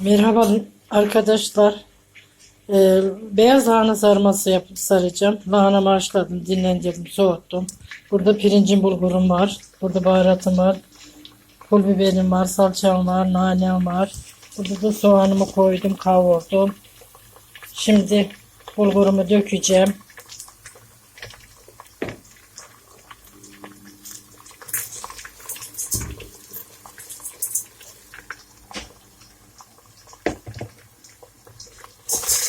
Merhaba arkadaşlar. Ee, beyaz lahana sarması yapıp saracağım. Lahanamı haşladım, dinlendirdim, soğuttum. Burada pirincim bulgurum var. Burada baharatım var. Pul biberim var, salçam var, nanem var. Burada da soğanımı koydum, kavurdum. Şimdi bulgurumu dökeceğim.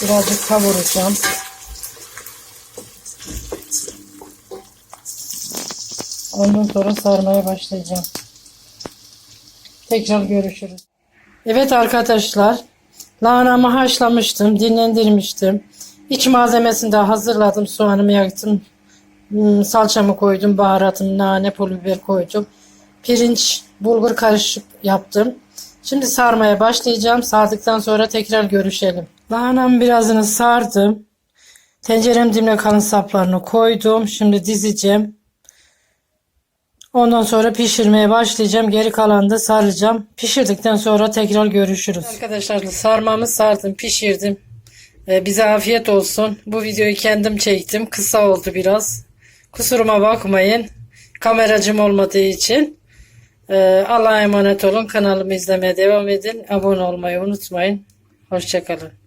Birazcık kavuracağım. Ondan sonra sarmaya başlayacağım. Tekrar görüşürüz. Evet arkadaşlar. Lahanamı haşlamıştım. Dinlendirmiştim. İç malzemesini de hazırladım. Soğanımı yaktım. Hmm, Salçamı koydum. Baharatım, nane, pul biber koydum. Pirinç, bulgur karışık yaptım. Şimdi sarmaya başlayacağım. Sardıktan sonra tekrar görüşelim. Lahanamın birazını sardım. Tencerem dibine kalın saplarını koydum. Şimdi dizeceğim. Ondan sonra pişirmeye başlayacağım. Geri kalanı da saracağım. Pişirdikten sonra tekrar görüşürüz. Arkadaşlar sarmamı sardım, pişirdim. Ee, bize afiyet olsun. Bu videoyu kendim çektim. Kısa oldu biraz. Kusuruma bakmayın. Kameracım olmadığı için. Ee, Allah'a emanet olun. Kanalımı izlemeye devam edin. Abone olmayı unutmayın. Hoşçakalın.